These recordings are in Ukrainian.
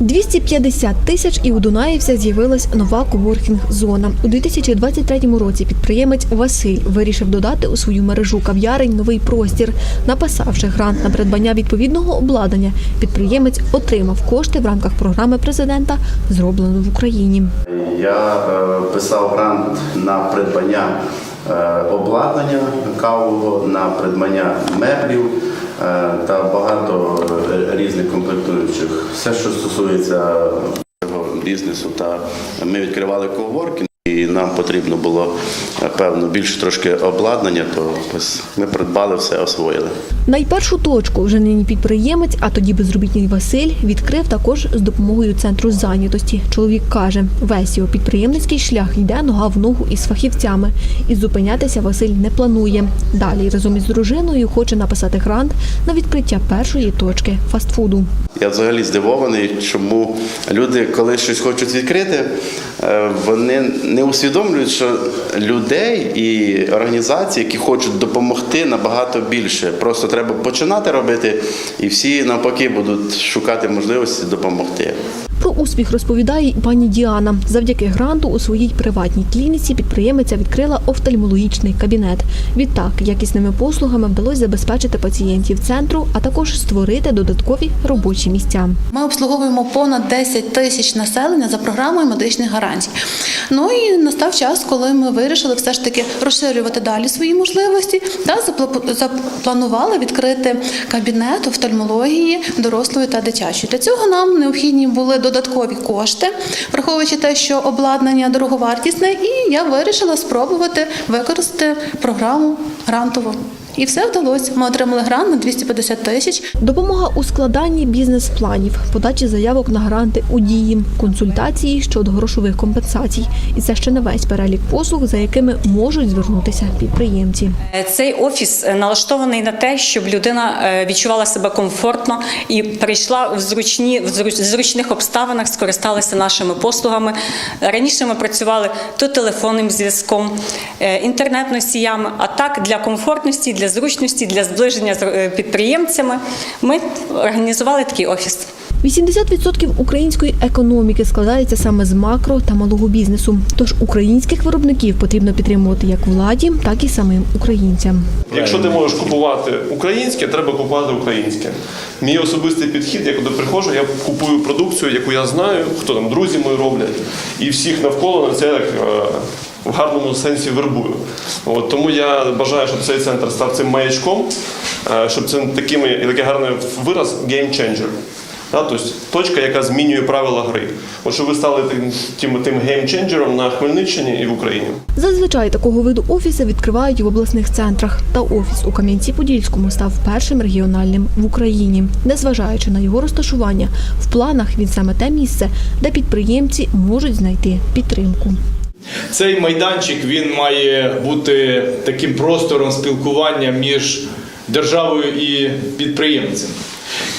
250 тисяч і у Дунаївця з'явилась нова коворкінг-зона. У 2023 році підприємець Василь вирішив додати у свою мережу кав'ярень новий простір. Написавши грант на придбання відповідного обладнання, підприємець отримав кошти в рамках програми президента «Зроблено в Україні». Я е, писав грант на придбання е, обладнання кавового, на придбання меблів е, та багато різних комплектуючих. Все, що стосується цього бізнесу, та ми відкривали коворкінг. І нам потрібно було е, певно більше трошки обладнання, то ось ми придбали все, освоїли. Найпершу точку вже нині підприємець, а тоді безробітний Василь, відкрив також з допомогою центру зайнятості. Чоловік каже, весь його підприємницький шлях йде нога в ногу із фахівцями, і зупинятися Василь не планує. Далі разом із дружиною хоче написати грант на відкриття першої точки фастфуду. Я взагалі здивований, чому люди, коли щось хочуть відкрити, е, вони не усвідомлюють, що людей і організацій, які хочуть допомогти, набагато більше. Просто треба починати робити, і всі навпаки будуть шукати можливості допомогти. Про успіх розповідає пані Діана. Завдяки гранту у своїй приватній клініці підприємиця відкрила офтальмологічний кабінет. Відтак, якісними послугами вдалося забезпечити пацієнтів центру, а також створити додаткові робочі місця. Ми обслуговуємо понад 10 тисяч населення за програмою медичних гарантій. Ну і настав час, коли ми вирішили все ж таки розширювати далі свої можливості та запла- запланували відкрити кабінет офтальмології дорослої та дитячої. Для цього нам необхідні були додаткові кошти, враховуючи те, що обладнання дороговартісне, і я вирішила спробувати використати програму грантово. І все вдалося. Ми отримали грант на 250 тисяч. Допомога у складанні бізнес-планів, подачі заявок на гранти у дії, консультації щодо грошових компенсацій. І це ще не весь перелік послуг, за якими можуть звернутися підприємці. Цей офіс е, налаштований на те, щоб людина е, відчувала себе комфортно і прийшла в зручні в зруч- зручних обставинах, скористалася нашими послугами. Раніше ми працювали то телефонним зв'язком, е, інтернет-носіями, а так для комфортності, для зручності, для зближення з е, підприємцями. Ми організували такий офіс. 80% української економіки складається саме з макро та малого бізнесу. Тож українських виробників потрібно підтримувати як владі, так і самим українцям. Якщо ти можеш купувати українське, треба купувати українське. Мій особистий підхід, я коли приходжу, я купую продукцію, яку я знаю, хто там друзі мої роблять, і всіх навколо на це як, е, в гарному сенсі вербую. От, тому я бажаю, щоб цей центр став цим маячком, е, щоб це такими, і такий гарний вираз changer. Да, тобто точка, яка змінює правила гри. От щоб ви стали тим, тим, тим геймченджером на Хмельниччині і в Україні. Зазвичай такого виду офіси відкривають в обласних центрах. Та офіс у Кам'янці-Подільському став першим регіональним в Україні. Незважаючи на його розташування, в планах він саме те місце, де підприємці можуть знайти підтримку. Цей майданчик він має бути таким простором спілкування між державою і підприємцем.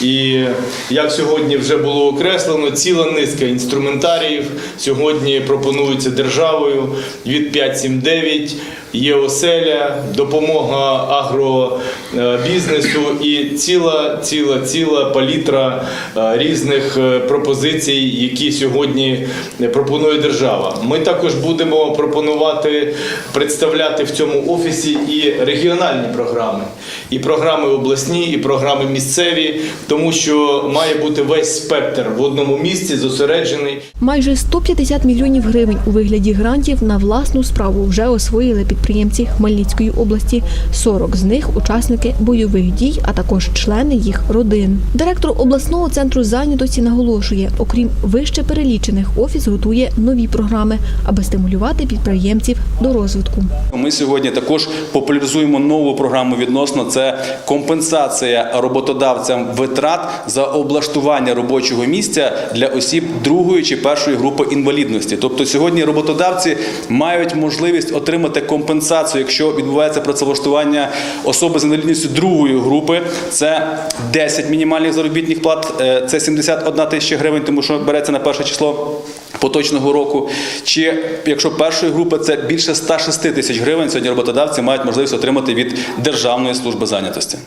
І як сьогодні вже було окреслено, ціла низка інструментаріїв сьогодні пропонується державою від 579, є оселя, допомога агробізнесу і ціла, ціла, ціла палітра е, різних е, пропозицій, які сьогодні пропонує держава. Ми також будемо пропонувати представляти в цьому офісі і регіональні програми, і програми обласні, і програми місцеві, тому що має бути весь спектр в одному місці зосереджений. Майже 150 мільйонів гривень у вигляді грантів на власну справу вже освоїли підприємці Хмельницької області. 40 з них учасники бойових дій, а також члени їх родин. Директор обласного центру зайнятості наголошує, окрім вище перелічених, офіс готує нові програми, аби стимулювати підприємців до розвитку. Ми сьогодні також популяризуємо нову програму відносно це компенсація роботодавцям витрат за облаштування робочого місця для осіб другої чи першої групи інвалідності. Тобто сьогодні роботодавці мають можливість отримати компенсацію, якщо відбувається працевлаштування особи з інвалідністю другої групи. Це 10 мінімальних заробітних плат, е, це 71 тисяча гривень, тому що береться на перше число поточного року. Чи якщо першої групи це більше 106 тисяч гривень, сьогодні роботодавці мають можливість отримати від Державної служби зайнятості.